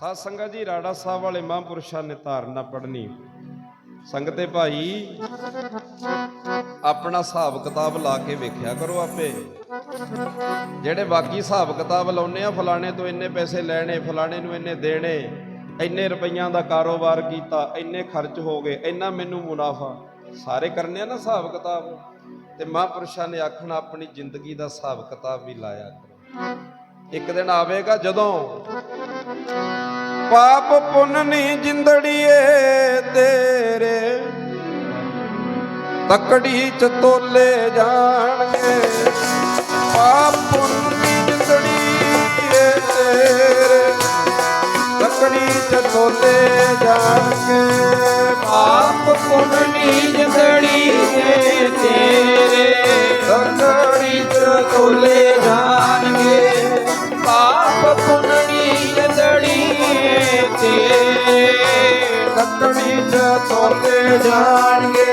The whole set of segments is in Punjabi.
ਸਾਧ ਸੰਗਤ ਜੀ, ਰਾੜਾ ਸਾਹਿਬ ਵਾਲੇ ਮਹਾਂਪੁਰਸ਼ਾਂ ਨੇ ਧਾਰਨਾ ਪੜਨੀ ਸੰਗਤੇ ਭਾਈ, ਆਪਣਾ ਹਿਸਾਬ ਕਿਤਾਬ ਲਾ ਕੇ ਵੇਖਿਆ ਕਰੋ ਆਪੇ। ਜਿਹੜੇ ਬਾਕੀ ਹਿਸਾਬ ਕਿਤਾਬ ਲਾਉਨੇ ਆ, ਫਲਾਣੇ ਤੋਂ ਇੰਨੇ ਪੈਸੇ ਲੈਣੇ, ਫਲਾਣੇ ਨੂੰ ਇੰਨੇ ਦੇਣੇ, ਇੰਨੇ ਰੁਪਈਆਂ ਦਾ ਕਾਰੋਬਾਰ ਕੀਤਾ, ਇੰਨੇ ਖਰਚ ਹੋ ਗਏ, ਇੰਨਾ ਮੈਨੂੰ ਮੁਨਾਫਾ। ਸਾਰੇ ਕਰਨੇ ਆ ਨਾ ਹਿਸਾਬ ਕਿਤਾਬ? ਤੇ ਮਹਾਂਪੁਰਸ਼ਾਂ ਨੇ ਆਖਣਾ, ਆਪਣੀ ਜ਼ਿੰਦਗੀ ਦਾ ਹਿਸਾਬ ਕਿਤਾਬ ਵੀ ਲਾਇਆ ਕਰੋ। ਇੱਕ ਦਿਨ ਆਵੇਗਾ ਜਦੋਂ ਪਾਪ ਪੁੰਨ ਨਹੀਂ ਜਿੰਦੜੀਏ ਤੇਰੇ, ਤਕੜੀ ਚ ਤੋਲੇ ਜਾਣਗੇ। ਪਾਪ ਪੁੰਨ ਨਹੀਂ ਜਿੰਦੜੀਏ ਤੇਰੇ, ਤਕੜੀ ਚ ਤੋਲੇ ਜਾਣਗੇ। ਪਾਪ ਪੁੰਨੀ ਜਦੜੀ ਦੇ ਤੇਰੇ। ਤਕੜੀ ਚ ਤੋਲੇ ਜਾਣਗੇ।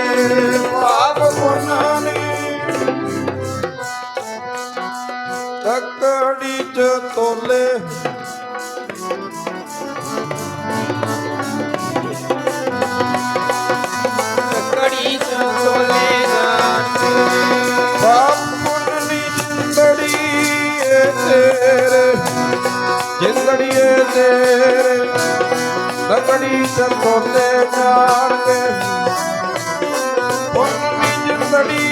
ਪਾਪ ਪੁੰਨ ਨਹੀਂ ਤਕੜੀ ਚ ਤੋਲੇ। ਕੜੀ ਤੋਲੇ ਜਾਣਗੇ। ਪਾਪ ਪੁੰਨ ਨੀ ਜਿੰਦੜੀ ਏ ਤੇਰੇ। ਜਿੰਦੜੀ ਏ ਤੇਰੇ ਲਕੜੀ ਚ ਤੋਲੇ ਜਾਣਗੇ ਪੁੰਨ ਨੀ ਜਿੰਦੜੀ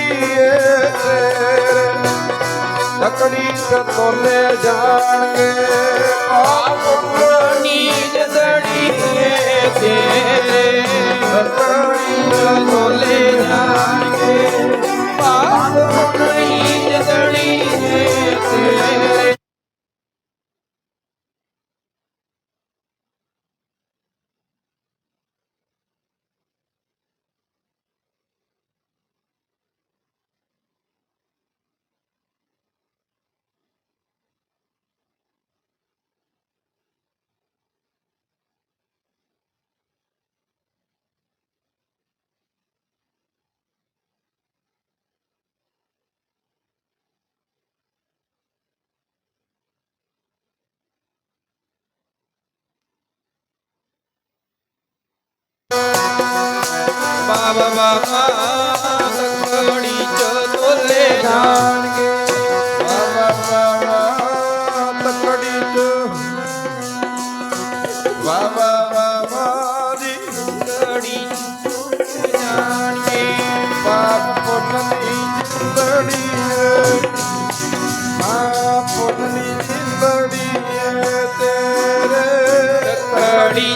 ਤੇਰੇ। ਤਕੜੀ ਚ ਤੋਲੇ ਜਾਣਗੇ ਪਾਪ ਬਾਬਾ ਬਾਬਾ ਤਕੜੀ ਚ ਤੋਲੇ ਜਾਣਗੇ। ਬਾਬਾ ਬਾਬਾ ਵਾਹ ਤਕੜੀ ਚ ਬਾਬਾ ਵਾਹ ਵਾਹ ਵਾਹ ਜੀ ਜਾਣਗੇ ਪਾਪ ਪੁੰਨ ਦੀ ਜਿੰਦੜੀ ਏ ਪਾਪ ਜਿੰਦੜੀ ਤੇਰੇ ਤਕੜੀ